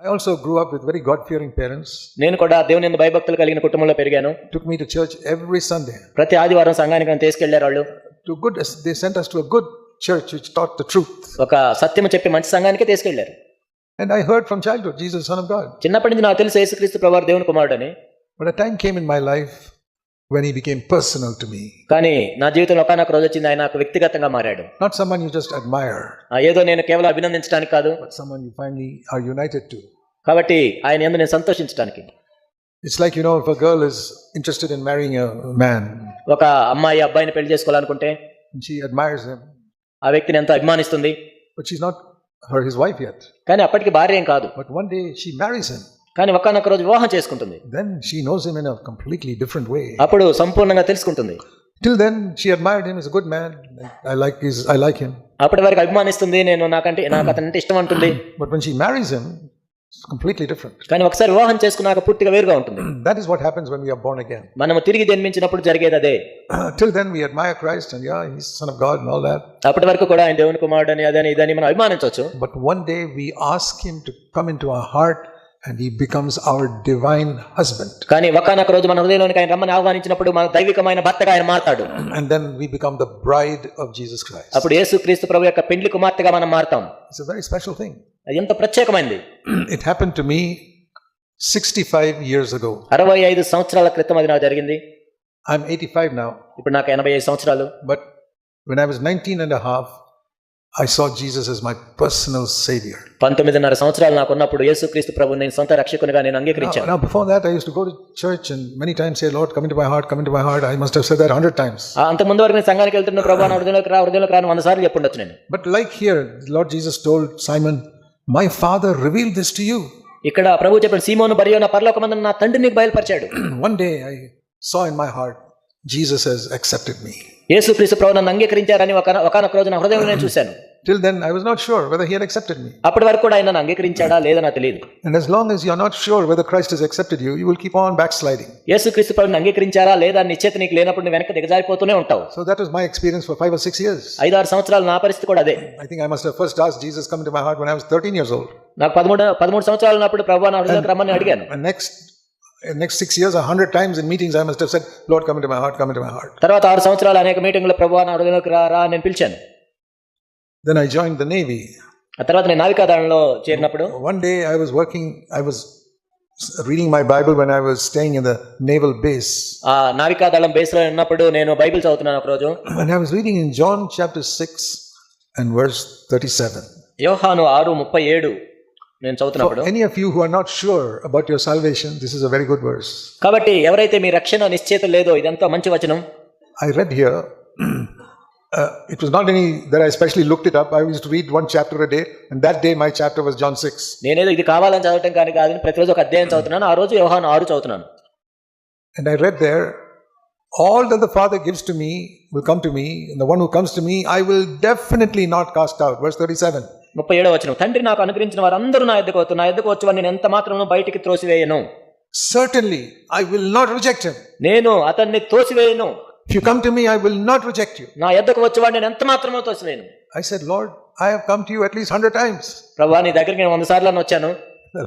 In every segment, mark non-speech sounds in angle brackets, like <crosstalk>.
I also grew up with very God fearing parents. నేను కూడా దేవుని యందు భయభక్తులు కలిగిన కుటుంబంలో పెరిగాను Took me to church every Sunday. ప్రతి ఆదివారం సంఘానికి నన్ను తీసుకెళ్ళారు వాళ్ళు To good, they sent us to a good church which taught the truth. ఒక సత్యము చెప్పి మంచి సంఘానికే తీసుకెళ్ళారు And I heard from childhood, Jesus, Son of God. చిన్నప్పటి నుంచి నాకు తెలుసు యేసుక్రీస్తు ప్రభావ దేవుని కుమారుడని But a time came in my life when he became personal to me. కానీ నా జీవితంలో ఒకనొక రోజు వచ్చింది ఆయన నాకు వ్యక్తిగతంగా మారాడు Not someone you just admire, ఏదో నేను కేవలం అభినందించడానికి కాదు but someone you finally are united to. కాబట్టి ఆయన ఎందు నేను సంతోషించడానికి It's like, you know, if a girl is interested in marrying a man, ఒక అమ్మాయి అబ్బాయిని పెళ్ళి చేసుకోవాలనుకుంటే she admires him, ఆ వ్యక్తిని ఎంతో అభిమానిస్తుంది but she's not her his wife yet. కానీ అప్పటికి భార్య ఏం కాదు But one day she marries him. కానీ ఒకానొక రోజు వివాహం చేసుకుంటుంది. Then she knows him in a completely different way అప్పుడు సంపూర్ణంగా తెలుసుకుంటుంది. Till then she admired him is good man I like his I like him అప్పటి వరకు అభిమానిస్తుంది నేను నాకంటే నాకు అతను ఇష్టం అంటుంది but when she marries him completely different కానీ ఒకసారి వివాహం చేసుకున్నాక పూర్తిగా వేరుగా ఉంటుంది. That is what happens when we are born again మనం తిరిగి జన్మించినప్పుడు జరిగేది అదే. Till then we admire Christ and yeah his son of God and all that అప్పటి వరకు కూడా ఆయన దేవుని కుమారుడు అని అదని ఇదని మనం అభిమానించవచ్చు. But one day we ask him to come into a heart and he becomes our divine husband. కానీ ఒకనొక రోజు మన హృదయంలోనికి ఆయన రమ్మని ఆహ్వానించినప్పుడు మన దైవికమైన భర్తగా ఆయన మారతాడు And then we become the bride of Jesus Christ. అప్పుడు యేసు క్రీస్తు ప్రభు యొక్క పెండ్లి కుమార్తెగా మనం మారతాం It's a very special thing. అది ఎంత ప్రత్యేకమైంది <clears throat> It happened to me 65 years ago. అరవై ఐదు సంవత్సరాల క్రితం అది నాకు జరిగింది I'm 85 now. ఇప్పుడు నాకు ఎనభై ఐదు సంవత్సరాలు But when I was 19 and a half, I saw Jesus as my personal savior. పంతొమ్మిదిన్నర సంవత్సరాలు నాకు ఉన్నప్పుడు యేసుక్రీస్తు ప్రభు నేను సొంత రక్షకునిగా నేను Now, అంగీకరించాను now, before that, I used to go to church and many times say, Lord, come into my heart, come into my heart. I must have said that a hundred times. ఆ అంత ముందు వరకు నేను సంఘానికి వెళ్తున్న ప్రభు నా హృదయంలోకి రా హృదయంలోకి రాను వంద సార్లు చెప్పుండొచ్చు నేను But like here, Lord Jesus told Simon, My Father revealed this to you. ఇక్కడ ప్రభు చెప్పాడు సీమోను బరియో నా పరలోకమందు నా తండ్రి నీకు బయలుపరిచాడు <clears throat> One day I saw in my heart, Jesus has accepted me. యేసుక్రీస్తు ప్రభు నన్ను అంగీకరించారని ఒక ఒకనొక రోజు నా హృదయంలో నేను చూశాను Till then, I was not sure whether he had accepted me. అప్పటి వరకు కూడా ఆయన అంగీకరించాడా లేదో నాకు తెలియదు And as long as you're not sure whether Christ has accepted you, you will keep on backsliding. యేసుక్రీస్తు ప్రభుని అంగీకరించారా లేదా నిశ్చేత నీకు లేనప్పుడు నువ్వు వెనక దిగజారిపోతూనే ఉంటావు So that was my experience for five or six years. ఐదారు సంవత్సరాలు నా పరిస్థితి కూడా అదే I think I must have first asked Jesus come into my heart when I was 13 years old. నాకు పదమూడు పదమూడు సంవత్సరాలు ఉన్నప్పుడు ప్రభు నా హృదయంలోకి రమ్మని అడిగాను And next, uh, next six years, a hundred times in meetings, I must have said, Lord, come into my heart, come into my heart. తర్వాత ఆరు సంవత్సరాలు అనేక మీటింగ్లో ప్రభు నా హృదయంలోకి రా రా నేను పిలిచాను Then I joined the Navy. ఆ తర్వాత నేను నావికాదళంలో చేరినప్పుడు One day I was working, I was reading my Bible when I was staying in the naval base. ఆ నావికాదళం బేస్లో ఉన్నప్పుడు నేను బైబిల్ చదువుతున్నాను ఒకరోజు And I was reading in John chapter 6 and verse 37. యోహాను ఆరు ముప్పై ఏడు నేను For చదువుతున్నప్పుడు any of you who are not sure about your salvation, this is a very good verse. కాబట్టి ఎవరైతే మీ రక్షణ నిశ్చేత లేదో ఇదంతా మంచి వచనం I read here, uh, it was not any that I specially looked it up. I used to read one chapter a day, and that day my chapter was John 6. నేనేదో ఇది కావాలని చదవటం కానీ కాదని ప్రతిరోజు ఒక అధ్యాయం చదువుతున్నాను ఆ రోజు యోహాను ఆరు చదువుతున్నాను And I read there, all that the Father gives to me will come to me, and the one who comes to me, I will definitely not cast out. Verse 37. ముప్పై ఏడవ వచ్చిన తండ్రి నాకు అనుగ్రహించిన వారందరూ నా ఎద్దుకు వచ్చు నా ఎద్దుకు వచ్చు అని ఎంత మాత్రం బయటికి త్రోసివేయను? Certainly I will not reject him నేను అతన్ని తోసివేయను if you come to me I will not reject you నా ఎద్దకు వచ్చు వాడిని ఎంత మాత్రమో తోసివేయను I said Lord I have come to you at least 100 times ప్రభువా నీ దగ్గరికి నేను 100 సార్లు వచ్చాను.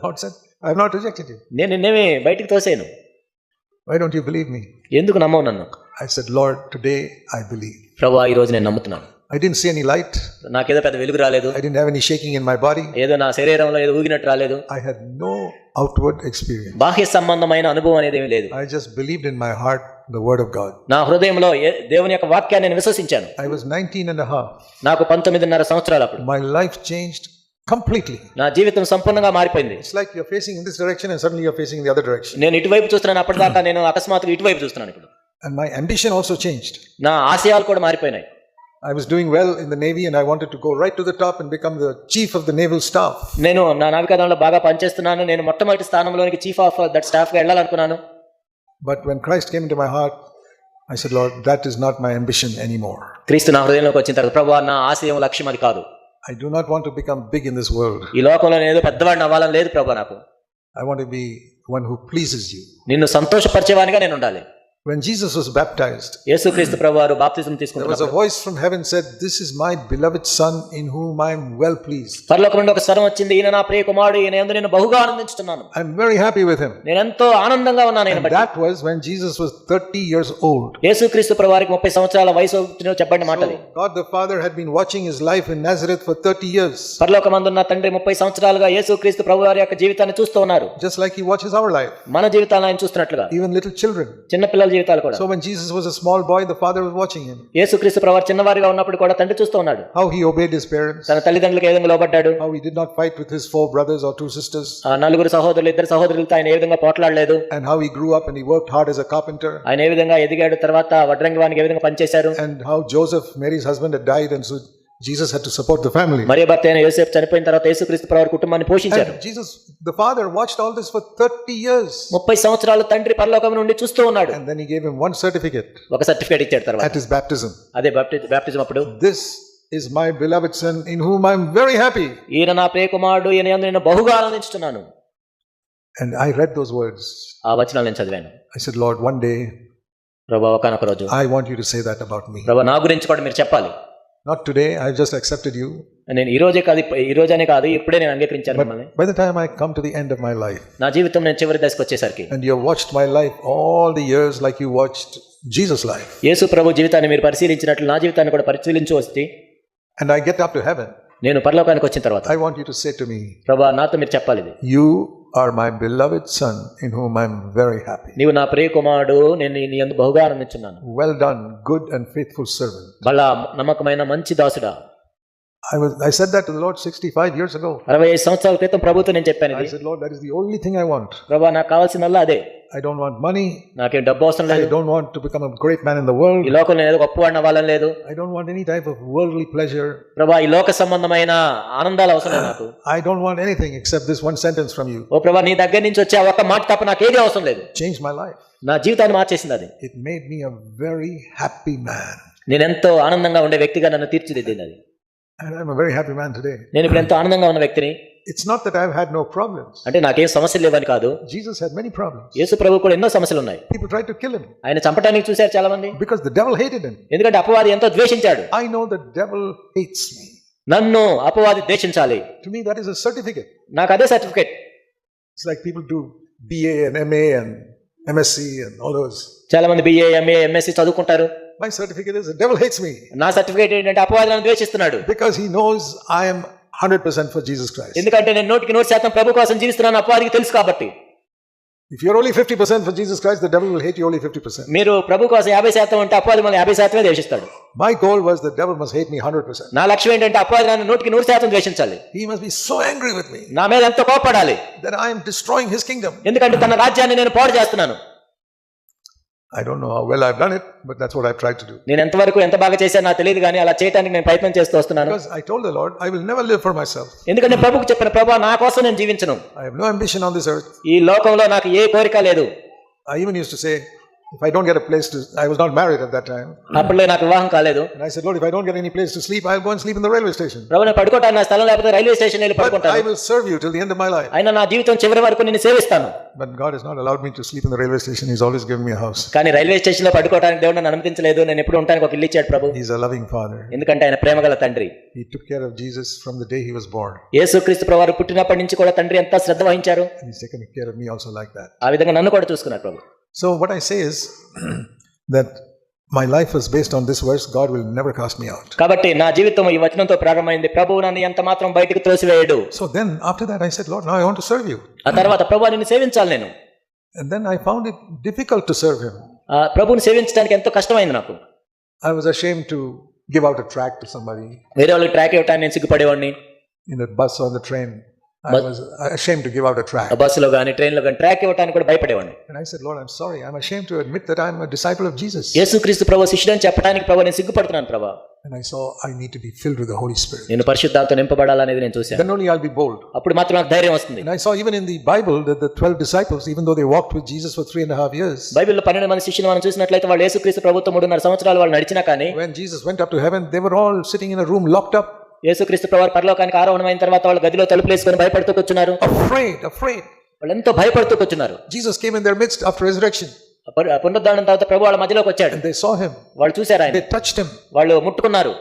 Lord said I have not rejected you నేను నిన్నే బయటికి తోసేను why don't you believe me ఎందుకు నమ్మవు నన్ను? I said Lord today I believe ప్రభువా ఈ రోజు నేను నమ్ముతున్నాను. I didn't see any light. నాకేదో పెద్ద వెలుగు రాలేదు I didn't have any shaking in my body. ఏదో నా శరీరంలో ఏదో ఊగినట్టు రాలేదు I had no outward experience. బాహ్య సంబంధమైన అనుభవం అనేది ఏమీ లేదు I just believed in my heart the word of God. నా హృదయంలో దేవుని యొక్క వాక్యాన్ని నేను విశ్వసించాను I was 19 and a half. నాకు పంతొమ్మిదిన్నర సంవత్సరాలు అప్పుడు My life changed completely. నా జీవితం సంపూర్ణంగా మారిపోయింది It's like you're facing in this direction and suddenly you're facing in the other direction. నేను ఇటువైపు చూస్తున్నాను అప్పటిదాకా నేను అకస్మాత్తుగా ఇటువైపు చూస్తున్నాను ఇప్పుడు And my ambition also changed. నా ఆశయాలు కూడా మారిపోయినాయి I was doing well in the Navy and I wanted to go right to the top and become the chief of the naval staff. నేను నా నావికాదంలో బాగా పనిచేస్తున్నాను నేను మొట్టమొదటి స్థానంలోనికి చీఫ్ ఆఫ్ దట్ స్టాఫ్గా వెళ్ళాలనుకున్నాను But when Christ came into my heart, I said, Lord, that is not my ambition anymore. క్రీస్తు నా హృదయంలోకి వచ్చిన తర్వాత ప్రభు నా ఆశయం లక్ష్యం అది కాదు I do not want to become big in this world. ఈ లోకంలో నేను పెద్దవాడిని అవ్వాలని లేదు ప్రభు నాకు I want to be one who pleases you. నిన్ను సంతోషపరిచేవానిగా నేను ఉండాలి When Jesus was baptized, యేసుక్రీస్తు ప్రభు వారు బాప్తిజం there was a voice from heaven said, This is my beloved Son in whom I am well pleased. పరలోకం నుండి ఒక స్వరం వచ్చింది ఈయన నా ప్రియ కుమారుడు ఈయన యందు నేను బహుగా ఆనందించుతున్నాను I'm very happy with him. నేను ఎంతో ఆనందంగా ఉన్నాను ఆయన And బట్టి that was when Jesus was 30 years old. యేసుక్రీస్తు ప్రభు వారికి ముప్పై సంవత్సరాల వయసు వచ్చిన చెప్పండి మాటది God the Father had been watching his life in Nazareth for 30 years, పరలోకమందున్న తండ్రి ముప్పై సంవత్సరాలుగా యేసుక్రీస్తు ప్రభు వారి యొక్క జీవితాన్ని చూస్తూ ఉన్నారు just like he watches our life, మన జీవితాలను ఆయన చూస్తున్నట్లుగా even little children. చిన్న పిల్లల జీవితాలు కూడా. So when Jesus was a small boy the father was watching him యేసుక్రీస్తు ప్రవర్ చిన్న వారిగా ఉన్నప్పుడు కూడా తండ్రి చూస్తూ ఉన్నాడు. How he obeyed his parents తన తల్లిదండ్రులకు ఏ విధంగా లోబడ్డాడు? How he did not fight with his four brothers or two sisters ఆ నలుగురు సహోదరులు ఇద్దరు సహోదరులతో ఆయన ఏ విధంగా పోట్లాడలేదు? And how he grew up and he worked hard as a carpenter ఆయన ఏ విధంగా ఎదిగాడు? తర్వాత వడ్రంగి వానికి ఏ విధంగా పని చేశారు and how Joseph Mary's husband died and Jesus had to support the family. మరియ భర్త అయిన యోసేపు చనిపోయిన తర్వాత యేసుక్రీస్తు ప్రభు వారి కుటుంబాన్ని పోషించారు And Jesus, the Father, watched all this for 30 years. ముప్పై సంవత్సరాలు తండ్రి పరలోకం నుండి చూస్తూ ఉన్నాడు And then he gave him one certificate ఒక సర్టిఫికేట్ ఇచ్చాడు తర్వాత at his baptism. అదే బాప్టిజం బాప్టిజం అప్పుడు This is my beloved Son in whom I am very happy. ఈయన నా ప్రియ కుమారుడు ఈయన యందు నేను బహుగా ఆనందించుతున్నాను And I read those words. ఆ వచనాలు నేను చదివాను I said, Lord, one day ప్రభా ఒకనొక రోజు I want you to say that about me. ప్రభా నా గురించి కూడా మీరు చెప్పాలి Not today, I've just accepted you. నేను ఈ రోజే కాదు ఈ రోజనే కాదు ఇప్పుడే నేను అంగీకరించాను మిమ్మల్ని By the time I come to the end of my life, నా జీవితం నేను చివరి దశకు వచ్చేసరికి and you have watched my life all the years like you watched Jesus' life, యేసు ప్రభు జీవితాన్ని మీరు పరిశీలించినట్లు నా జీవితాన్ని కూడా పరిశీలించి వస్తే and I get up to heaven, నేను పరలోకానికి వచ్చిన తర్వాత I want you to say to me, ప్రభా నాతో మీరు చెప్పాలి ఇది Are my beloved Son in whom I'm very happy. నీవు నా ప్రియ కుమారుడు నేను నీ యందు బహుగా ఆనందించున్నాను Well done, good and faithful servant. బలా నమ్మకమైన మంచి దాసుడా I was I said that to the Lord 65 years ago. అరవై ఐదు సంవత్సరాల క్రితం ప్రభుత్వం నేను చెప్పాను I said, Lord, that is the only thing I want. ప్రభా నాకు కావాల్సిందల్లా అదే I don't want money. నాకేం డబ్బు అవసరం I లేదు don't want to become a great man in the world. ఈ లోకంలో ఏదో గొప్పవాడిని అవ్వాలని లేదు I don't want any type of worldly pleasure. ప్రభా ఈ లోక సంబంధమైన ఆనందాలు అవసరం నాకు I don't want anything except this one sentence from you. ఓ ప్రభా నీ దగ్గర నుంచి వచ్చే ఆ ఒక్క మాట తప్ప నాకేది అవసరం లేదు Changed my life. నా జీవితాన్ని మార్చేసింది అది It made me a very happy man. నేను ఎంతో ఆనందంగా ఉండే వ్యక్తిగా నన్ను తీర్చిదిద్దింది అది And I'm a very happy man today. నేను ఇప్పుడు ఎంతో ఆనందంగా ఉన్న వ్యక్తిని It's not that I've had no problems. అంటే నాకేం సమస్యలు లేవని కాదు Jesus had many problems. యేసు ప్రభు కూడా ఎన్నో సమస్యలు ఉన్నాయి People tried to kill him ఆయన చంపడానికి చూశారు చాలా మంది because the devil hated him. ఎందుకంటే అపవాది ఎంతో ద్వేషించాడు I know the devil hates me. నన్ను అపవాది ద్వేషించాలి To me, that is a certificate. నాకు అదే certificate It's like people do BA and MA and MSc and all those. చాలా మంది బిఏ ఎంఏ ఎంఎస్సి చదువుకుంటారు My certificate is the devil hates me నా certificate ఏంటంటే అపవాది నన్ను ద్వేషిస్తున్నాడు because he knows I am 100% for Jesus Christ. ఎందుకంటే నేను నూటికి నూరు శాతం ప్రభు కోసం జీవిస్తున్నాను అపవాదికి తెలుసు కాబట్టి If you're only 50% for Jesus Christ, the devil will hate you only 50%. మీరు ప్రభు కోసం యాభై శాతం ఉంటే అపవాది మన యాభై శాతమే ద్వేషిస్తాడు My goal was the devil must hate me 100%. నా లక్ష్యం ఏంటంటే అపవాది నన్ను నూటికి నూరు శాతం ద్వేషించాలి He must be so angry with me నా మీద ఎంతో కోపడాలి I am destroying his kingdom. ఎందుకంటే తన రాజ్యాన్ని నేను పాడు చేస్తున్నాను I don't know how well I done it but that's what I try to do నేను ఎంత వరకు ఎంత బాగా చేశానో నాకు తెలియదు కానీ అలా చేయడానికి నేను ప్రయత్నం చేస్తూ వస్తున్నాను. Because I told the Lord I will never live for myself ఎందుకంటే ప్రభుకు చెప్పిన ప్రభువా నా కోసం నేను జీవించను. I have no ambition on this earth ఈ లోకంలో నాకు ఏ కోరిక లేదు. I even use to say if I don't get a place to, I was not married at that time. అప్పట్లో నాకు వివాహం కాలేదు And I said, Lord, if I don't get any place to sleep, I'll go and sleep in the railway station. ప్రభు నేను పడుకోవటానికి నా స్థలం లేకపోతే railway station వెళ్ళి But I పడుకుంటాను will serve you till the end of my life. అయినా నా జీవితం చివరి వరకు నేను సేవిస్తాను But God has not allowed me to sleep in the railway station. He's always given me a house. కానీ railway station లో పడుకోవడానికి దేవుడు నన్ను అనుమతించలేదు నేను ఎప్పుడు ఉంటానికి ఒక ఇల్లు ఇచ్చాడు ప్రభు He's a loving Father. ఎందుకంటే ఆయన ప్రేమగల తండ్రి He took care of Jesus from the day he was born. యేసుక్రీస్తు ప్రభు పుట్టినప్పటి నుంచి కూడా తండ్రి ఎంత శ్రద్ధ వహించారు And he's taken care of me also like that. ఆ విధంగా నన్ను కూడా చూసుకున్నారు ప్రభు So what I say is that my life is based on this verse. God will never cast me out. కాబట్టి నా జీవితం ఈ వచనంతో ప్రారంభమైంది ప్రభువు నన్ను ఎంత మాత్రం బయటకు త్రోసివేయడు So then after that I said, Lord, now I want to serve you. ఆ తర్వాత ప్రభు నిన్ను సేవించాలి నేను And then I found it difficult to serve him. ఆ ప్రభువుని సేవించడానికి ఎంతో కష్టమైంది నాకు I was ashamed to give out a tract to somebody వేరే వాళ్ళకి ట్రాక్ ఇవ్వటానికి నేను సిగ్గుపడేవాడిని in the bus or the train. I was ashamed to give out a. బస్సులో కానీ ట్రైన్లో కానీ ట్రాక్ ఇవ్వటానికి కూడా భయపడేవాడిని And I said, Lord, I'm sorry. I'm ashamed to admit that I'm a disciple of Jesus. యేసుక్రీస్తు ప్రభు శిష్యుడని చెప్పడానికి ప్రభు నేను సిగ్గుపడుతున్నాను ప్రభా And I saw I need to be filled with the Holy Spirit. నేను పరిశుద్ధాలతో నింపబడాలనేది నేను చూశాను Then only I'll be bold. అప్పుడు మాత్రం నాకు ధైర్యం వస్తుంది And I saw even in the Bible that the 12 disciples, even though they walked with Jesus for three and a half years, బైబిల్లో పన్నెండు మంది శిష్యులు మనం చూసినట్లయితే వాళ్ళు యేసుక్రీస్తు ప్రభుత్వం మూడున్నర సంవత్సరాలు వాళ్ళు నడిచినా కానీ when Jesus went up to heaven, they were all sitting in a room locked up, యేసుక్రీస్తు ప్రభువు పరలోకానికి ఆరోహణమైన తర్వాత వాళ్ళు గదిలో తలుపులేసుకొని భయపడుతూ కూర్చున్నారు. అఫ్రేడ్ అఫ్రేడ్ వాళ్ళంతా భయపడుతూ కూర్చున్నారు. Jesus came in their midst of resurrection పునరుద్ధానం తర్వాత ప్రభు వాళ్ళ మధ్యలోకి వచ్చాడు. సో హిమ్ వాళ్ళు చూశారు ఆయన. దే వాళ్ళు ముట్టుకున్నారు.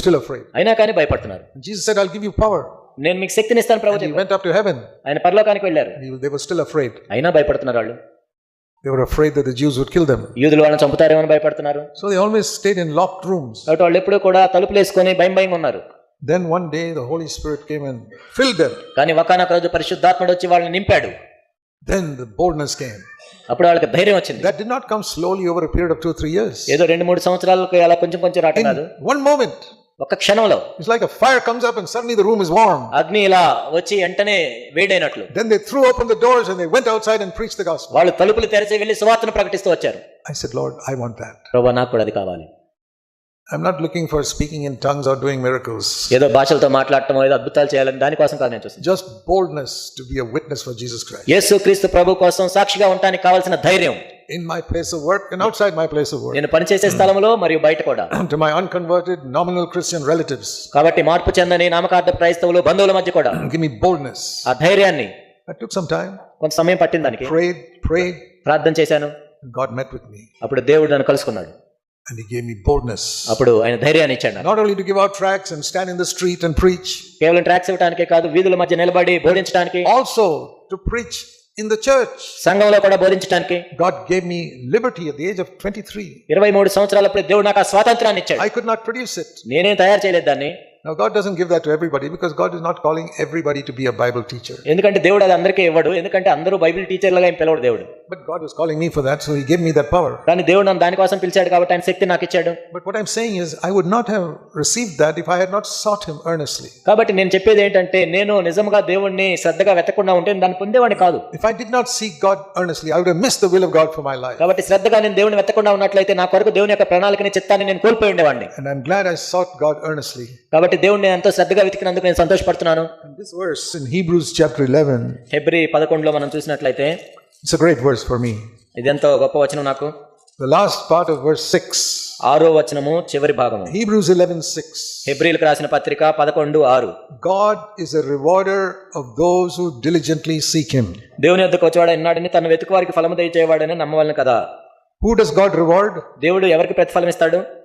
స్టిల్ అఫ్రేడ్ అయినా కానీ భయపడుతున్నారు. Jesus said give you power నేను మీకు శక్తిని ఇస్తాను ప్రభు they went up to heaven ఆయన పరలోకానికి వెళ్ళారు. దే వర్ స్టిల్ అఫ్రేడ్ అయినా భయపడుతున్నారు వాళ్ళు. They were afraid that the Jews would kill them. So they always stayed in locked rooms. Then one day the holy spirit came and fill them కానీ ఒకనొక రోజు పరిశుద్ధాత్ముడు వచ్చి వాళ్ళని నింపాడు. దెన్ ద బోల్డ్నెస్ కేమ్ అప్పుడు వాళ్ళకి ధైర్యం వచ్చింది. That did not come slowly over period of 2 3 years ఏదో రెండు మూడు సంవత్సరాలకు అలా కొంచెం కొంచెం కాదు. వన్ మోమెంట్ ఒక క్షణంలో it's like a fire comes up and suddenly the room is warm అగ్ని ఇలా వచ్చి వెంటనే వేడైనట్లు. Then they threw open the doors and they went outside and preach the gospel వాళ్ళు తలుపులు తెరిచి వెళ్ళి సువార్తను ప్రకటిస్తూ వచ్చారు. I said Lord I want that ప్రభువా నాకు కూడా అది కావాలి. I'm not looking for speaking in tongues or doing miracles. ఏదో భాషలతో మాట్లాడటం ఏదో అద్భుతాలు చేయాలని దానికోసం కాదు నేను చూస్తాను Just boldness to be a witness for Jesus Christ. యేసు క్రీస్తు ప్రభు కోసం సాక్షిగా ఉండడానికి కావాల్సిన ధైర్యం In my place of work and outside my place of work. నేను పనిచేసే స్థలంలో మరియు బయట కూడా To my unconverted, nominal Christian relatives. కాబట్టి మార్పు చెందని నామకార్థ క్రైస్తవులు బంధువుల మధ్య కూడా Give me boldness. ఆ ధైర్యాన్ని That took some time. కొంత సమయం పట్టింది దానికి Prayed, prayed, ప్రార్థన చేశాను God met with me. అప్పుడు దేవుడు నన్ను కలుసుకున్నాడు And He gave me boldness. అప్పుడు ఆయన ధైర్యాన్ని ఇచ్చాడు. Not only to give out tracts and stand in the street and preach, కేవలం ట్రాక్స్ ఇవ్వడానికే కాదు వీధుల మధ్య నిలబడి బోధించడానికి also to preach in the church. సంఘంలో కూడా బోధించడానికి God gave me liberty at the age of 23. ఇరవై మూడు సంవత్సరాలప్పుడు దేవుడు నాకు ఆ స్వాతంత్రాన్ని ఇచ్చాడు I could not produce it. నేనేం తయారు చేయలేదు దాన్ని Now, God doesn't give that to everybody because God is not calling everybody to be a Bible teacher. ఎందుకంటే దేవుడు అది అందరికీ ఇవ్వడు ఎందుకంటే అందరూ బైబిల్ టీచర్లుగా ఏం పిలవడు దేవుడు But God was calling me for that, so He gave me that power. కానీ దేవుడు నన్ను దానికోసం పిలిచాడు కాబట్టి ఆయన శక్తి నాకు ఇచ్చాడు But what I'm saying is, I would not have received that if I had not sought Him earnestly. కాబట్టి నేను చెప్పేది ఏంటంటే నేను నిజంగా దేవుణ్ణి శ్రద్ధగా వెతకుండా ఉంటే దాన్ని పొందేవాడిని కాదు If I did not seek God earnestly, I would have missed the will of God for my life. కాబట్టి శ్రద్ధగా నేను దేవుని వెతకుండా ఉన్నట్లయితే నా కొరకు దేవుని యొక్క ప్రణాళికని చిత్తాన్ని నేను కోల్పోయి ఉండేవాడిని And I'm glad I sought God earnestly. కాబట్టి దేవుడిని ఎంతో శ్రద్ధగా వెతికినందుకు నేను సంతోషపడుతున్నాను this verse in Hebrews chapter 11, ఫిబ్రి పదకొండులో మనం చూసినట్లయితే it's a great verse for me. ఇది ఎంతో గొప్ప వచనం నాకు The last part of verse 6. ఆరో వచనము చివరి భాగము Hebrews 11 6. హెబ్రిలకు రాసిన పత్రిక పదకొండు ఆరు God is a rewarder of those who diligently seek Him. దేవుని యొద్దకు వచ్చేవాడు ఎన్నాడని తను వెతుకు వారికి ఫలము దయచేవాడని నమ్మవలను కదా Who does God reward? దేవుడు ఎవరికి ప్రతిఫలం ఇస్తాడు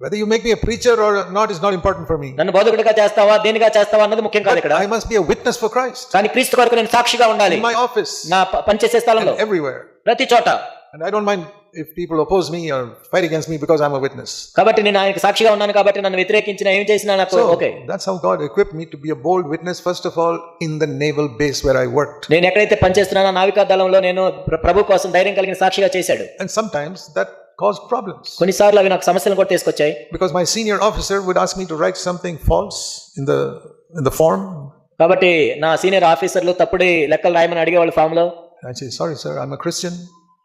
Whether you make me a preacher or not is not important for me. నన్ను బోధకుడిగా చేస్తావా దేనిగా చేస్తావా అన్నది ముఖ్యం కాదు ఇక్కడ I must be a witness for Christ కానీ క్రీస్తు కొరకు నేను సాక్షిగా ఉండాలి in my office నా ప- పనిచేసే స్థలంలో and everywhere. ప్రతి చోట And I don't mind if people oppose me or fight against me because I'm a witness. కాబట్టి నేను ఆయనకి సాక్షిగా ఉన్నాను కాబట్టి నన్ను వ్యతిరేకించిన ఏం చేసినా నాకు So okay that's how God equipped me to be a bold witness, first of all, in the naval base where I worked. నేను ఎక్కడైతే పనిచేస్తున్నానో నావికా దళంలో నేను ప్ర- ప్రభు కోసం ధైర్యం కలిగిన సాక్షిగా చేశాడు And sometimes that caused problems కొన్నిసార్లు అవి నాకు సమస్యలు కూడా తీసుకొచ్చాయి because my senior officer would ask me to write something false in the in the form. కాబట్టి నా సీనియర్ ఆఫీసర్లు తప్పుడు లెక్కలు రాయమని అడిగేవాళ్ళు ఫామ్లో I'd say, sorry, sir, I'm a Christian.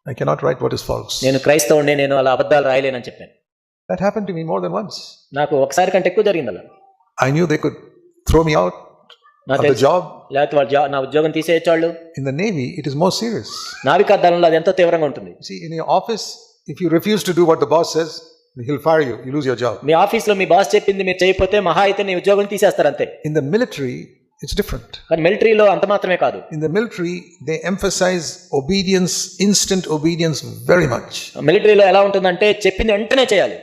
I cannot write what is false. నేను క్రైస్తవుడిని నేను అలా అబద్ధాలు రాయలేనని చెప్పాను That happened to me more than once. నాకు ఒకసారి కంటే ఎక్కువ జరిగింది అలా I knew they could throw me out నా of the job. లేకపోతే వాళ్ళు నా ఉద్యోగం తీసేయచ్చాళ్ళు In the Navy, it is more serious. నావికా దళంలో అది ఎంతో తీవ్రంగా ఉంటుంది See, in your office, if you refuse to do what the boss says, he'll fire you. You lose your job. మీ ఆఫీస్లో మీ బాస్ చెప్పింది మీరు చేయకపోతే మహా అయితే నీ ఉద్యోగం తీసేస్తారు అంతే In the military, it's different. కానీ మిలిటరీలో అంత మాత్రమే కాదు In the military, they emphasize obedience, instant obedience very much. మిలిటరీలో ఎలా ఉంటుందంటే చెప్పింది వెంటనే చేయాలి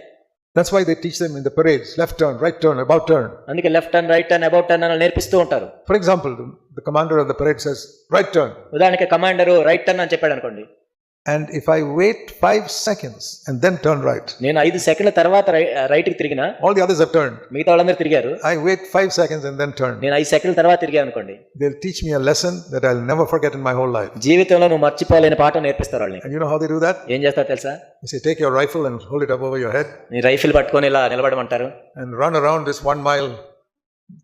That's why they teach them in the parades left turn, right turn, about turn. అందుకే left turn right turn about turn అని నేర్పిస్తూ ఉంటారు For example, the, the commander of the parade says, right turn. ఉదాహరణకి commander right turn అని చెప్పాడు అనుకోండి And if I wait five seconds and then turn right, నేను ఐదు సెకండ్ల తర్వాత రై- రైట్కి తిరిగినా all the others have turned. మిగతా వాళ్ళందరూ తిరిగారు I wait five seconds and then turn. నేను ఐదు సెకండ్ల తర్వాత తిరిగాను అనుకోండి They'll teach me a lesson that I'll never forget in my whole life. జీవితంలో నువ్వు మర్చిపోలేని పాఠం నేర్పిస్తారు వాళ్ళని And you know how they do that? ఏం చేస్తారు తెలుసా say, take your rifle and hold it up over your head నీ రైఫిల్ పట్టుకొని ఇలా నిలబడమంటారు and run around this one mile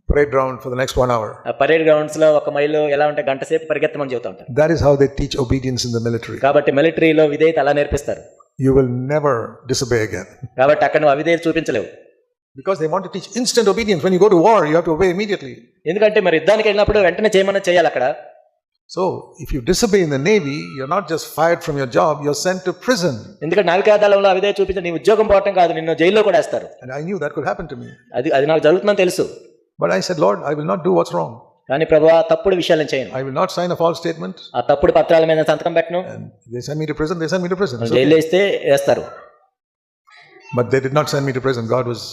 parade ground for the next one hour. ఆ parade గ్రౌండ్స్లో ఒక మైలు ఎలా ఉంటే గంట సేపు పరిగెత్తమని చెబుతా ఉంటారు That is how they teach obedience in the military. కాబట్టి మిలిటరీలో విధేయత అలా నేర్పిస్తారు you will never disobey again. కాబట్టి అక్కడ నువ్వు అవిధేయత చూపించలేవు Because they want to teach instant obedience. When you go to war, you have to obey immediately. ఎందుకంటే మరి యుద్ధానికి వెళ్ళినప్పుడు వెంటనే చేయమని చేయాలి అక్కడ So, if you disobey in the Navy, you're not just fired from your job, you're sent to prison. ఎందుకంటే నావికాదళంలో అవిధేయ చూపించి నీ ఉద్యోగం పోవటం కాదు నిన్ను జైల్లో కూడా వేస్తారు And I knew that could happen to me. అది అది నాకు జరుగుతుందని తెలుసు but I said Lord I will not do what's wrong కానీ ప్రభువా తప్పుడు విషయాలను చేయను. I will not sign a false statement ఆ తప్పుడు పత్రాల మీద సంతకం పెట్టను. They send me to prison they send me to prison jail వేస్తే వేస్తారు. But they did not send me to prison God was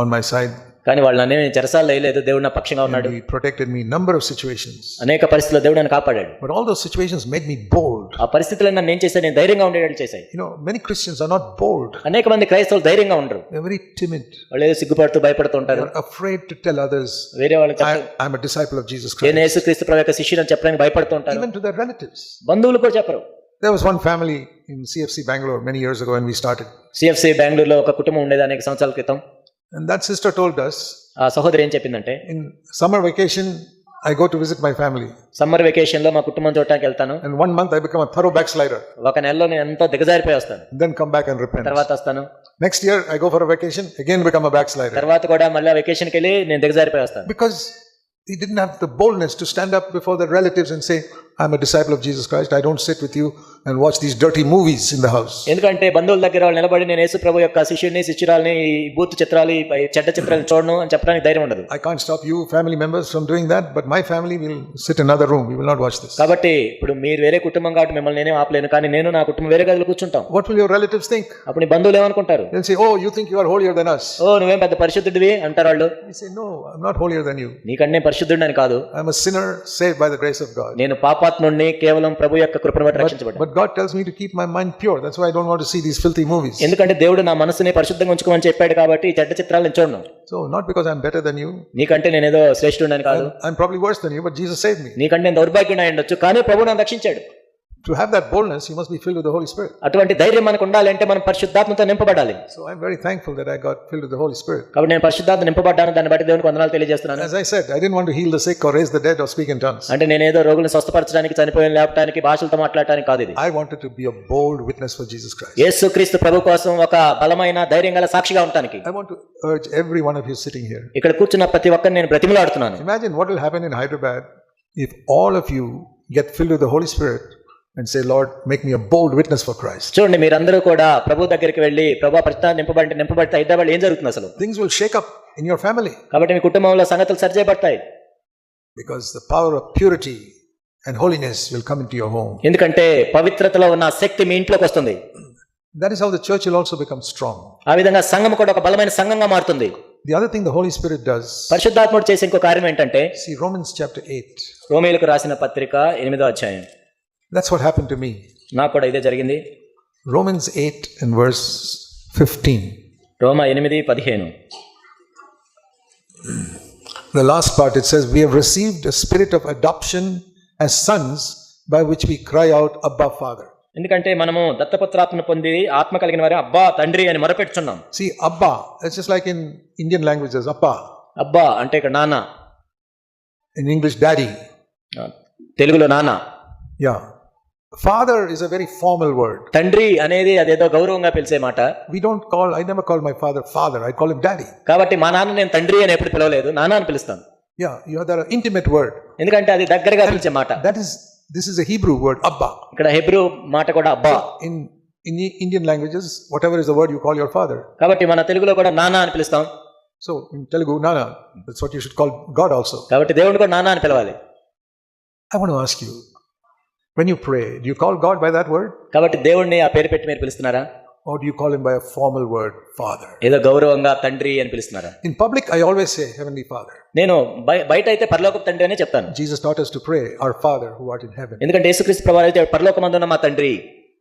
on my side కానీ వాళ్ళు నన్ను చెరసాల లేదు దేవుడు నా పక్షంగా ఉన్నాడు. He protected me number of situations అనేక పరిస్థితుల్లో దేవుడు నన్ను కాపాడాడు. But all those situations made me bold ఆ పరిస్థితుల్లో నన్ను ఏం చేశాను నేను ధైర్యంగా ఉండేటట్లు చేశాయి. You know many Christians are not bold అనేక మంది క్రైస్తవులు ధైర్యంగా ఉండరు. వెరీ టిమిడ్ వాళ్ళే సిగ్గుపడుతూ భయపడుతూ ఉంటారు. అఫ్రేడ్ టు టెల్ అదర్స్ వేరే వాళ్ళకి I am a disciple of Jesus Christ నేను యేసుక్రీస్తు ప్రభు శిష్యుని అని చెప్పడానికి భయపడుతూ ఉంటారు ఈవెన్ టు దేర్ రిలేటివ్స్ బంధువులకు కూడా చెప్పరు. There was one family in CFC Bengaluru many years ago when we started CFC బెంగళూరులో ఒక కుటుంబం ఉండేది అనేక సంవత్సరాల క్రితం. And that sister told us ఆ సహోదరి ఏం చెప్పిందంటే in summer vacation I go to visit my family. Summer వెకేషన్లో మా కుటుంబం చూడటానికి వెళ్తాను And one month I become a thorough backslider. ఒక నెలలో నేను ఎంతో దిగజారిపోయి వస్తాను And then come back and repent. తర్వాత వస్తాను Next year I go for a vacation, again become a backslider. తర్వాత కూడా మళ్ళీ వెకేషన్కి వెళ్ళి నేను దిగజారిపోయి వస్తాను Because he didn't have the boldness to stand up before their relatives and say, I'm disciple of Jesus Christ I don't sit with you and watch these dirty movies in the house ఎందుకంటే బంధువుల దగ్గర వాళ్ళు నిలబడి నేను యేసు ప్రభు యొక్క శిష్యుని శిష్యురాలని booth చిత్రాలు చెడ్డ చిత్రాలు చూడను అని చెప్పడానికి ధైర్యం ఉండదు. I can't stop you family members from doing that but my family will sit in other room will not watch this కాబట్టి ఇప్పుడు మీరు వేరే కుటుంబం కాబట్టి మిమ్మల్ని నేనే ఆపలేను కానీ నేను నా కుటుంబం వేరే గదిలో కూర్చుంటాం. What will your relatives think అప్పుడు నీ బంధువులు ఏమనుకుంటారు? Then say oh you think you are holier than us. ఓ నువ్వేం పెద్ద పరిశుద్ధుడివి? అంటారు వాళ్ళు. I say no I am not holier than you నీకన్నా పరిశుద్ధుడిని కాదు. I am a sinner saved by the grace of God నేను పాప పాపాత్ముణ్ణి కేవలం ప్రభు యొక్క కృపను బట్టి రక్షించబడ్డ but God tells me to keep my mind pure that's why don't want to see these filthy movies ఎందుకంటే దేవుడు నా మనసుని పరిశుద్ధంగా ఉంచుకోమని చెప్పాడు కాబట్టి ఈ చెడ్డ చిత్రాలు నేను చూడను. So not because I am better than you నీకంటే నేను ఏదో శ్రేష్ఠుడని కాదు. I am probably worse than you but Jesus save me నీకంటే నేను దౌర్భాగ్యుడని అయ్యుండొచ్చు కానీ ప్రభు నన్ను రక్షించాడు. To have that boldness, you must be filled with the Holy Spirit. అటువంటి ధైర్యం మనకు ఉండాలి అంటే మనం పరిశుద్ధాత్మతో నింపబడాలి So, I'm very thankful that I got filled with the Holy Spirit. కాబట్టి నేను పరిశుద్ధాత్మ నింపబడ్డాను దాన్ని బట్టి దేవునికి వందనాలు తెలియజేస్తున్నాను As I said, I didn't want to heal the sick or raise the dead or speak in tongues. అంటే నేనేదో రోగులను స్వస్థపరచడానికి చనిపోయిన లేపడానికి భాషలతో మాట్లాడటానికి కాదు ఇది I wanted to be a bold witness for Jesus Christ. యేసుక్రీస్తు ప్రభు కోసం ఒక బలమైన ధైర్యం గల సాక్షిగా ఉండటానికి I want to urge every one of you sitting here. ఇక్కడ కూర్చున్న ప్రతి ఒక్కరిని నేను బ్రతిమలాడుతున్నాను Imagine what will happen in Hyderabad if all of you get filled with the Holy Spirit and say, Lord, make me a bold witness for Christ. చూడండి మీరందరూ కూడా ప్రభు దగ్గరికి వెళ్ళి ప్రభు పరిస్థితి నింపబడి నింపబడితే హైదరాబాద్ ఏం జరుగుతుంది అసలు Things will shake up in your family కాబట్టి మీ కుటుంబంలో సంగతులు సరిచేయబడతాయి because the power of purity and holiness will come into your home. ఎందుకంటే పవిత్రతలో ఉన్న శక్తి మీ ఇంట్లోకి వస్తుంది That is how the church will also become strong. ఆ విధంగా సంఘం కూడా ఒక బలమైన సంఘంగా మారుతుంది The other thing the Holy Spirit does, పరిశుద్ధాత్ముడు చేసే ఇంకో కార్యం ఏంటంటే see Romans chapter 8. రోమేలకు రాసిన పత్రిక ఎనిమిదో అధ్యాయం That's what happened to me. నాకు కూడా ఇదే జరిగింది Romans 8 and verse 15. రోమ ఎనిమిది పదిహేను The last part it says, We have received a spirit of adoption as sons by which we cry out, Abba, Father. ఎందుకంటే మనము దత్తపుత్రాత్మను పొంది ఆత్మ కలిగిన వారి అబ్బా తండ్రి అని మొరపెట్టుచున్నాం See, Abba, it's just like in Indian languages, Appa. అబ్బా అంటే ఇక్కడ నాన్న In English, daddy. తెలుగులో నాన్న Yeah. Father is a very formal word తండ్రి అనేది అదేదో గౌరవంగా పిలిచే మాట. We don't call I never call my father father I call him daddy కాబట్టి మా నాన్న నేను తండ్రి అని ఎప్పుడు పిలవలేదు నాన్న అని పిలుస్తాను. Yeah you are intimate word ఎందుకంటే అది దగ్గరగా పిలిచే మాట. That is this is a Hebrew word abba ఇక్కడ హీబ్రూ మాట కూడా abba. In in Indian languages whatever is the word you call your father కాబట్టి మన తెలుగులో కూడా నాన్న అని పిలుస్తాం. So in Telugu nanna that's what you should call God also కాబట్టి దేవుడిని కూడా నాన్న అని పిలవాలి. I want to ask you when you pray, do you call God by that word? కాబట్టి దేవుడిని ఆ పేరు పెట్టి మీరు పిలుస్తున్నారా Or do you call him by a formal word, Father? ఏదో గౌరవంగా తండ్రి అని పిలుస్తున్నారా In public, I always say, Heavenly Father. నేను బయ- బయట అయితే పరలోక తండ్రి అనే చెప్తాను Jesus taught us to pray, Our Father who art in heaven. ఎందుకంటే యేసుక్రీస్తు ప్రభావం అయితే పరలోకమందున్న మా తండ్రి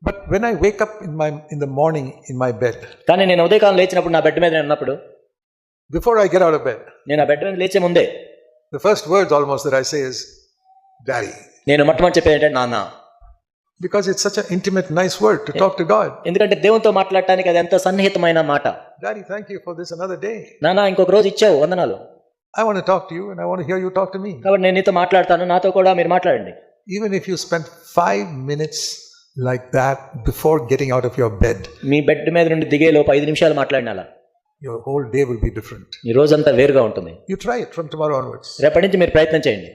But when I wake up in my in the morning in my bed, కానీ నేను ఉదయకాలం లేచినప్పుడు నా బెడ్ మీద నేను ఉన్నప్పుడు before I get out of bed, నేను ఆ బెడ్ మీద లేచే ముందే the first words almost that I say is, Daddy. నేను మొట్టమొదటి చెప్పేది ఏంటంటే నాన్న Because it's such an intimate, nice word to talk to God. ఎందుకంటే దేవునితో మాట్లాడటానికి అది ఎంతో సన్నిహితమైన మాట Daddy, thank you for this another day. నాన్న ఇంకొక రోజు ఇచ్చావు వందనాలు I want to talk to you and I want to hear you talk to me. కాబట్టి నేను నీతో మాట్లాడతాను నాతో కూడా మీరు మాట్లాడండి Even if you spend five minutes like that before getting out of your bed, మీ బెడ్ మీద నుండి దిగే లోపు ఐదు నిమిషాలు మాట్లాడిన అలా your whole day will be different. ఈ రోజంతా వేరుగా ఉంటుంది You try it from tomorrow onwards. రేపటి నుంచి మీరు ప్రయత్నం చేయండి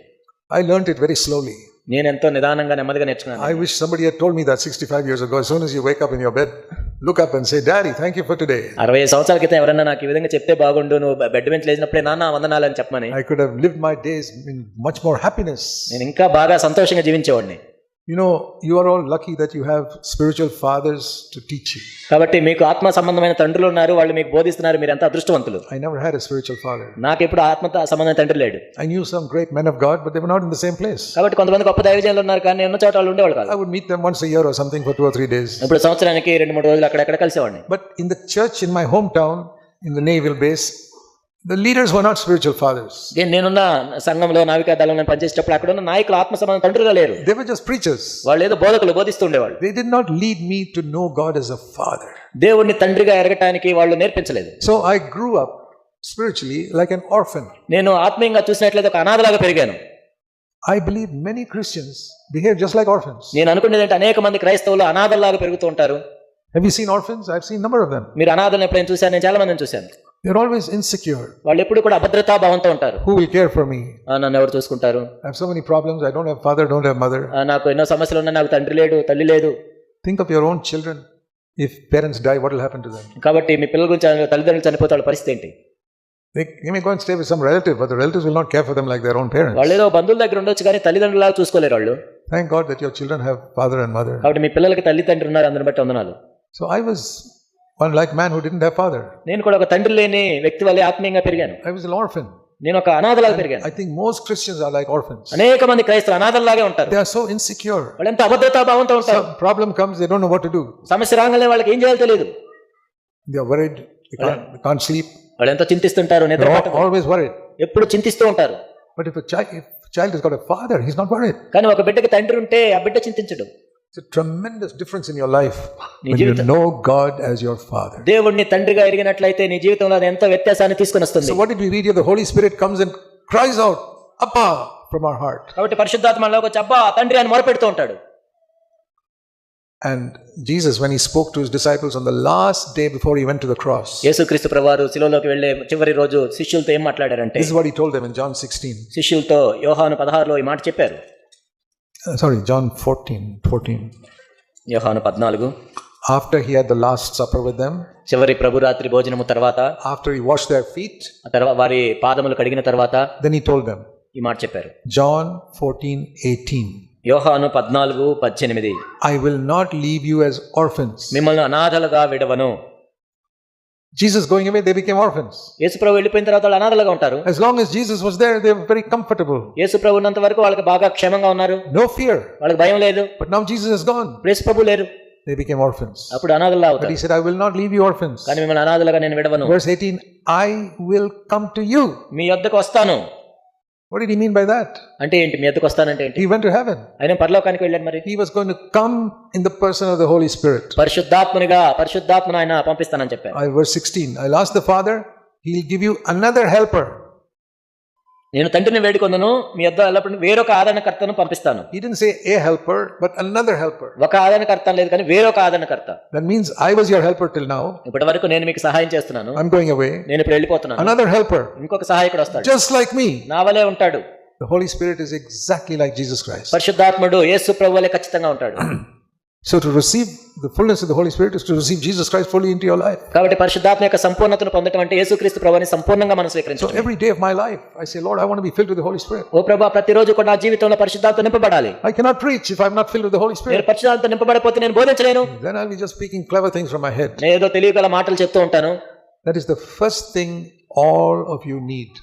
I learned it very slowly. నేను ఎంతో నిదానంగా నెమ్మదిగా నేర్చుకున్నాను. I wish somebody had told me that 65 years ago as soon as you wake up in your bed look up and say daddy thank 60 సంవత్సరాల క్రితం ఎవరైనా నాకు ఈ విధంగా చెప్తే బాగుండు నువ్వు బెడ్ వెంట లేచినప్పుడే నాన్న వందనాలు అని చెప్పమని. I could have lived my days in much more happiness నేను ఇంకా బాగా సంతోషంగా జీవించేవాడిని. You know you are all lucky that you have spiritual fathers to teach you కాబట్టి మీకు ఆత్మ సంబంధమైన తండ్రులు ఉన్నారు వాళ్ళు మీకు బోధిస్తున్నారు మీరు ఎంత అదృష్టవంతులు. I never had a spiritual father నాకు ఎప్పుడు ఆత్మ సంబంధమైన తండ్రి లేడు. I knew some great men of God but they were not in the same place కాబట్టి కొంతమంది గొప్ప దైవజనులు ఉన్నారు కానీ ఎన్నో చోట్ల ఉండేవాళ్ళు కాదు. I would meet them once a year or something for 2 or 3 days ఇప్పుడు సంవత్సరానికి రెండు మూడు రోజులు అక్కడక్కడ కలిసేవాడిని. But in the church in my home town in the naval base the leaders were not spiritual fathers. నేను- నేనున్న సంఘంలో నావికా దళంలో పనిచేసేటప్పుడు అక్కడ ఉన్న నాయకులు ఆత్మ సంబంధం తండ్రులుగా లేరు They were just preachers. వాళ్ళు ఏదో బోధకులు బోధిస్తూ ఉండేవాళ్ళు They did not lead me to know God as a father. దేవుణ్ణి తండ్రిగా ఎరగటానికి వాళ్ళు నేర్పించలేదు So I grew up spiritually like an orphan. నేను ఆత్మీయంగా చూసినట్లయితే ఒక అనాథలాగా పెరిగాను I believe many Christians behave just like orphans. నేను అనుకునేది అంటే అనేక మంది క్రైస్తవులు అనాథల్లాగా పెరుగుతూ ఉంటారు Have you seen orphans? I've seen a number of them. మీరు అనాథలను ఎప్పుడైనా చూశాను నేను చాలా మందిని చూశాను They're always insecure. వాళ్ళు ఎప్పుడు కూడా అభద్రతా భావంతో ఉంటారు Who will care for me? ఆ, నన్ను ఎవరు చూసుకుంటారు I have so many problems. I don't have father, don't have mother. ఆ, నాకు ఎన్నో సమస్యలు ఉన్నాయి నాకు తండ్రి లేడు తల్లి లేదు Think of your own children. If parents die, what will happen to them? కాబట్టి మీ పిల్లల గురించి తల్లిదండ్రులు చనిపోతే వాళ్ళ పరిస్థితి ఏంటి They, may go and stay with some relative, but the relatives will not care for them like their own parents. వాళ్ళు ఏదో బంధువుల దగ్గర ఉండొచ్చు కానీ తల్లిదండ్రులాగా చూసుకోలేరు వాళ్ళు Thank God that your children have father and mother. కాబట్టి మీ పిల్లలకి తల్లి తండ్రి ఉన్నారు అందరిని బట్టి వందనాలు So I was one like man who didn't have father. నేను కూడా ఒక తండ్రి లేని వ్యక్తి వల్లే ఆత్మీయంగా పెరిగాను I was an orphan. నేను ఒక అనాథలాగా పెరిగాను I think most Christians are like orphans. అనేక మంది క్రైస్తవులు అనాథల్లాగే ఉంటారు They are so insecure. వాళ్ళు ఎంత అభద్రతా భావంతో ఉంటారు problem comes, they don't know what to do. సమస్య రాగానే వాళ్ళకి ఏం చేయాలో తెలియదు They are worried. They can't, they can't sleep. వాళ్ళు ఎంతో చింతిస్తుంటారు నిద్ర పట్టదు. always worried. ఎప్పుడు చింతిస్తూ ఉంటారు if a child, if a child has got a father, he's not worried. కానీ ఒక బిడ్డకి తండ్రి ఉంటే ఆ బిడ్డ చింతించడు It's a tremendous difference in your life when you know God as your father. దేవుణ్ణి తండ్రిగా ఎరిగినట్లయితే నీ జీవితంలో అది ఎంతో వ్యత్యాసాన్ని తీసుకుని వస్తుంది So what did we read here? The Holy Spirit comes and cries out, Appa, from our heart. కాబట్టి పరిశుద్ధాత్మలోకి వచ్చి అబ్బా తండ్రి అని మొరపెడుతూ ఉంటాడు And Jesus, when he spoke to his disciples on the last day before he went to the cross, యేసుక్రీస్తు ప్రభువారు శిలువలోకి వెళ్ళే చివరి రోజు శిష్యులతో ఏం మాట్లాడారంటే this is what he told them in John 16. శిష్యులతో యోహాను పదహారులో ఈ మాట చెప్పారు Uh, sorry, John 14. 14. యోహాను పద్నాలుగు After he had the Last Supper with them, చివరి ప్రభురాత్రి భోజనము తర్వాత after he washed their feet, ఆ తర్వాత వారి పాదములు కడిగిన తర్వాత then he told them, ఈ మాట చెప్పారు John 14, 18. యోహాను పద్నాలుగు పద్దెనిమిది I will not leave you as orphans. మిమ్మల్ని అనాథలుగా విడవను Jesus going away, they became orphans. యేసుప్రభు వెళ్ళిపోయిన తర్వాత వాళ్ళు అనాథలుగా ఉంటారు As long as Jesus was there, they were very comfortable. యేసుప్రభు ఉన్నంత వరకు వాళ్ళకి బాగా క్షేమంగా ఉన్నారు No fear. వాళ్ళకి భయం లేదు But now Jesus is gone. ఇప్పుడు యేసుప్రభు లేరు They became orphans. అప్పుడు అనాథలుగా But అవుతారు he said, I will not leave you orphans. కానీ మిమ్మల్ని అనాథలుగా నేను విడవను Verse 18, I will come to you. మీ యొద్దకు వస్తాను What did he mean by that? అంటే ఏంటి మీ యొద్దకు వస్తానంటే ఏంటి He went to heaven. ఆయన పరలోకానికి వెళ్ళాడు మరి He was going to come in the person of the Holy Spirit. పరిశుద్ధాత్మనిగా పరిశుద్ధాత్మను ఆయన పంపిస్తానని చెప్పారు I, verse 16, I'll ask the Father, He'll give you another helper. నేను తండ్రిని వేడుకొందును మీ యొద్ద ఎల్లప్పుడు వేరొక ఆదరణకర్తను పంపిస్తాను He didn't say a helper, but another helper. ఒక ఆదరణకర్త లేదు కానీ వేరొక ఆదరణకర్త That means I was your helper till now. ఇప్పటి వరకు నేను మీకు సహాయం చేస్తున్నాను I'm going away. నేను ఇప్పుడు వెళ్ళిపోతున్నాను Another helper, ఇంకొక సహాయకుడు వస్తాడు just like me. నా వలే ఉంటాడు The Holy Spirit is exactly like Jesus Christ. పరిశుద్ధాత్ముడు యేసు ప్రభు వలె ఖచ్చితంగా ఉంటాడు <clears throat> so to receive the fullness of the Holy Spirit is to receive Jesus Christ fully into your life కాబట్టి పరిశుద్ధాత్మ యొక్క సంపూర్ణతను పొందడం అంటే యేసుక్రీస్తు ప్రభువుని సంపూర్ణంగా మనం స్వీకరించాలి so every day of my life I say Lord I want to be filled with the Holy Spirit ఓ ప్రభువా ప్రతి రోజు కూడా నా జీవితంలో పరిశుద్ధాత్మ నింపబడాలి. I cannot preach if I am not filled with the Holy Spirit నేను పరిశుద్ధాత్మ నింపబడకపోతే నేను బోధించలేను. Then I will just speaking clever things from my head నేను ఏదో తెలియగల మాటలు చెప్తూ ఉంటాను. That is the first thing all of you need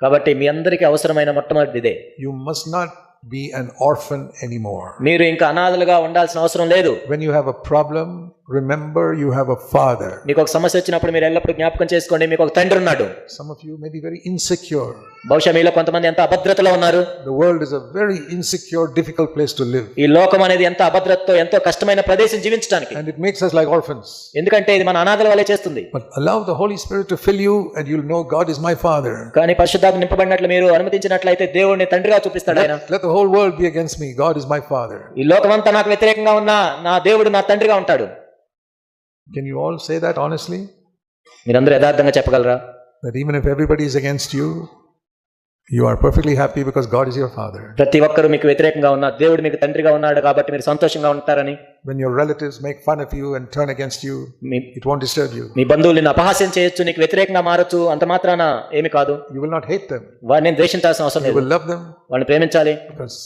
కాబట్టి మీ అందరికీ అవసరమైన మొట్టమొదటిదే you must not be an orphan anymore. మీరు ఇంకా అనాథలుగా ఉండాల్సిన అవసరం లేదు When you have a problem, remember you have a father. మీకు ఒక సమస్య వచ్చినప్పుడు మీరు ఎల్లప్పుడూ జ్ఞాపకం చేసుకోండి మీకు ఒక తండ్రి ఉన్నాడు Some of you may be very insecure. బహుశా మీలో కొంతమంది ఎంత అభద్రతలో ఉన్నారు The world is a very insecure, difficult place to live. ఈ లోకం అనేది ఎంత అభద్రతతో ఎంతో కష్టమైన ప్రదేశం జీవించడానికి And it makes us like orphans. ఎందుకంటే ఇది మన అనాథల వల్లే చేస్తుంది But allow the Holy Spirit to fill you, and you'll know God is my Father. కానీ పరిశుద్ధాత్మ నింపబడినట్లు మీరు అనుమతించినట్లయితే దేవుడిని తండ్రిగా చూపిస్తాడు ఆయన Let the whole world be against me. God is my Father. ఈ లోకమంతా నాకు వ్యతిరేకంగా ఉన్నా నా దేవుడు నా తండ్రిగా ఉంటాడు Can you all say that honestly? మీరందరూ యథార్థంగా చెప్పగలరా That even if everybody is against you, you are perfectly happy because God is your Father. ప్రతి ఒక్కరు మీకు వ్యతిరేకంగా ఉన్నా దేవుడు మీకు తండ్రిగా ఉన్నాడు కాబట్టి మీరు సంతోషంగా ఉంటారని When your relatives make fun of you and turn against you, me it won't disturb you. మీ బంధువులు నిన్ను అపహాస్యం చేయొచ్చు నీకు వ్యతిరేకంగా మారొచ్చు అంత మాత్రాన ఏమి కాదు You will not hate them. వారిని ద్వేషించాల్సిన అవసరం You లేదు will love them వాళ్ళని ప్రేమించాలి because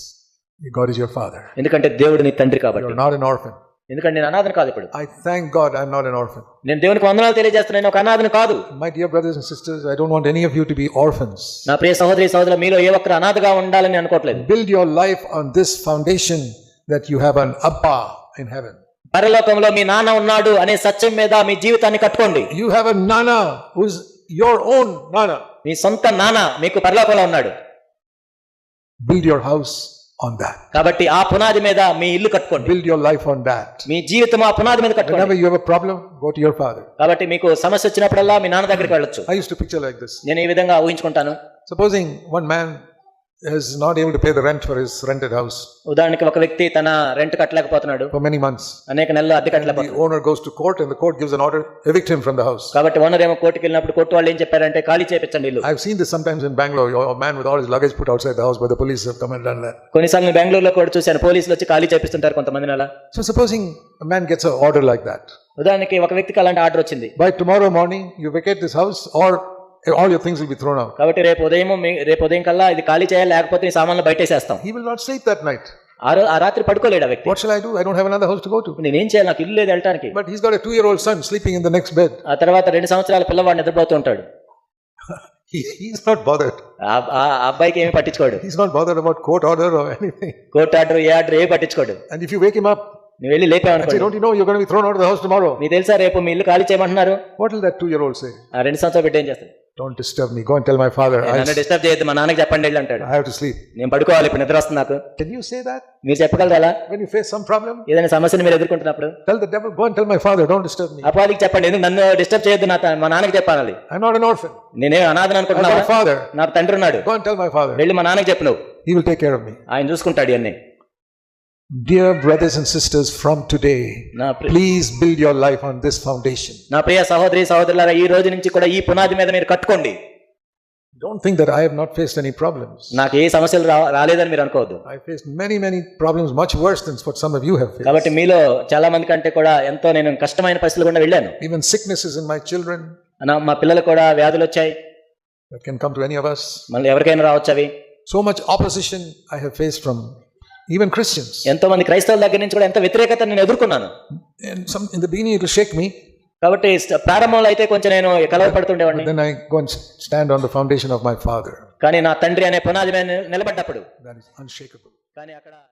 God is your Father. ఎందుకంటే దేవుడు నీ తండ్రి కాబట్టి You're not an orphan. ఎందుకంటే నేను అనాథను కాదు ఇప్పుడు. I thank God I not an orphan నేను దేవునికి వందనాలు తెలియజేస్తున్నాను నేను ఒక అనాథను కాదు. My dear brothers and sisters I don't want any of you to be orphans నా ప్రియ సహోదరి సోదరులు మీలో ఏ ఒక్కరు అనాథగా ఉండాలని అనుకోవట్లేదు. Build your life on this foundation that you have an appa in heaven పరలోకంలో మీ నాన్న ఉన్నాడు అనే సత్యం మీద మీ జీవితాన్ని కట్టుకోండి. యు హావ్ అ నాన్న హు ఇస్ యువర్ ఓన్ నాన్న మీ సొంత నాన్న మీకు పరలోకంలో ఉన్నాడు. Build your house on that. కాబట్టి ఆ పునాది మీద మీ ఇల్లు కట్టుకోండి Build your life on that. మీ జీవితం ఆ పునాది మీద కట్టుకోండి Whenever you have a problem, go to your father. కాబట్టి మీకు సమస్య వచ్చినప్పుడల్లా మీ నాన్న దగ్గరికి వెళ్ళొచ్చు I used to picture like this. నేను ఈ విధంగా ఊహించుకుంటాను Supposing one man is not able to pay the rent for his rented house ఉదాహరణకి ఒక వ్యక్తి తన రెంట్ కట్టలేకపోతున్నాడు for many months. అనేక నెలలు అద్దె The కట్టలేకపోతున్నాడు owner goes to court and the court gives an order, evict him from the house. కాబట్టి ఓనర్ ఏమో కోర్టుకి వెళ్ళినప్పుడు కోర్టు వాళ్ళు ఏం చెప్పారంటే ఖాళీ చేపించండి ఇల్లు I've seen this sometimes in Bangalore. A man with all his luggage put outside the house, but the police have come and done that. కొన్నిసార్లు నేను బెంగళూరులో కూడా చూశాను పోలీసులు వచ్చి ఖాళీ చేపిస్తుంటారు కొంతమంది అలా So supposing a man gets an order like that. ఉదాహరణకి ఒక వ్యక్తికి అలాంటి ఆర్డర్ వచ్చింది By tomorrow morning, you vacate this house or all your things will be thrown out. కాబట్టి రేపు ఉదయం రేపు ఉదయం కల్లా ఇది ఖాళీ చేయాలి లేకపోతే సామాన్లు బయటేసేస్తాం He will not sleep that night. ఆ రాత్రి పడుకోలేడు ఆ వ్యక్తి What shall I do? I don't have another house to go to. నేనేం చేయాలి నాకు ఇల్లు లేదు వెళ్ళటానికి But he's got a two year old son sleeping in the next bed. ఆ తర్వాత రెండు సంవత్సరాల పిల్లవాడు నిద్రపోతూ ఉంటాడు He, he's not bothered. ఆ అబ్బాయికి ఏమీ పట్టించుకోడు He's not bothered about court order or anything. Court order A order ఏ పట్టించుకోడు And if you wake him up నువ్వు వెళ్ళి say, లేపావనుకోండి Don't you know you're going to be thrown out of the house tomorrow? నీకు తెలుసా రేపు మీ ఇల్లు ఖాళీ చేయమంటున్నారు What will that two year old say? ఆ రెండు సంవత్సరాలు బిడ్డ ఏం చేస్తాడు don't disturb me go and tell my father నన్ను డిస్టర్బ్ చేయొద్దు. మా నాన్నకి చెప్పండి వెళ్ళి అంటాడు. ఐ హావ్ టు స్లీప్ నేను పడుకోవాలి ఇప్పుడు నిద్ర వస్తున్నాకు కెన్ యు సే దట్ మీరు చెప్పగలరా? When you face some problem ఏదైనా సమస్యని మీరు ఎదుర్కొంటున్నప్పుడు? Tell the devil go and tell my father don't disturb me అపాలికి చెప్పండి. ఎందుకు? నన్ను డిస్టర్బ్ చేయొద్దు నా మా నాన్నకి చెప్పాలి. ఐ నాట్ అన్ ఆర్ఫన్ నేనే అనాథని అనుకుంటున్నా నా ఫాదర్ నా తండ్రి ఉన్నాడు. Go and tell my father వెళ్ళి మా నాన్నకి చెప్పు నువ్వు. He will take care of me ఆయన చూసుకుంటాడు అన్నీ Dear brothers and sisters, from today, నా ప్రి- please build your life on this foundation. నా ప్రియ సహోదరి సహోదరులారా ఈ రోజు నుంచి కూడా ఈ పునాది మీద మీరు కట్టుకోండి Don't think that I have not faced any problems. నాకు ఏ సమస్యలు రాలేదని మీరు అనుకోవద్దు I faced many, many problems much worse than what some of you have faced. కాబట్టి మీలో చాలా మంది కంటే కూడా ఎంతో నేను కష్టమైన పరిస్థితులు గుండా వెళ్ళాను Even sicknesses in my children నా- మా పిల్లలు కూడా వ్యాధులు వచ్చాయి that can come to any of us. మళ్ళీ ఎవరికైనా రావచ్చు అవి So much opposition I have faced from even Christians. ఎంతో మంది క్రైస్తవుల దగ్గర నుంచి కూడా ఎంత వ్యతిరేకత నేను ఎదుర్కొన్నాను will shake me, కాబట్టి ప్రారంభంలో అయితే కొంచెం నేను then I go and stand on the foundation of my Father. కానీ నా తండ్రి అనే పునాది మీద నిలబడ్డప్పుడు That is unshakable. కానీ అక్కడ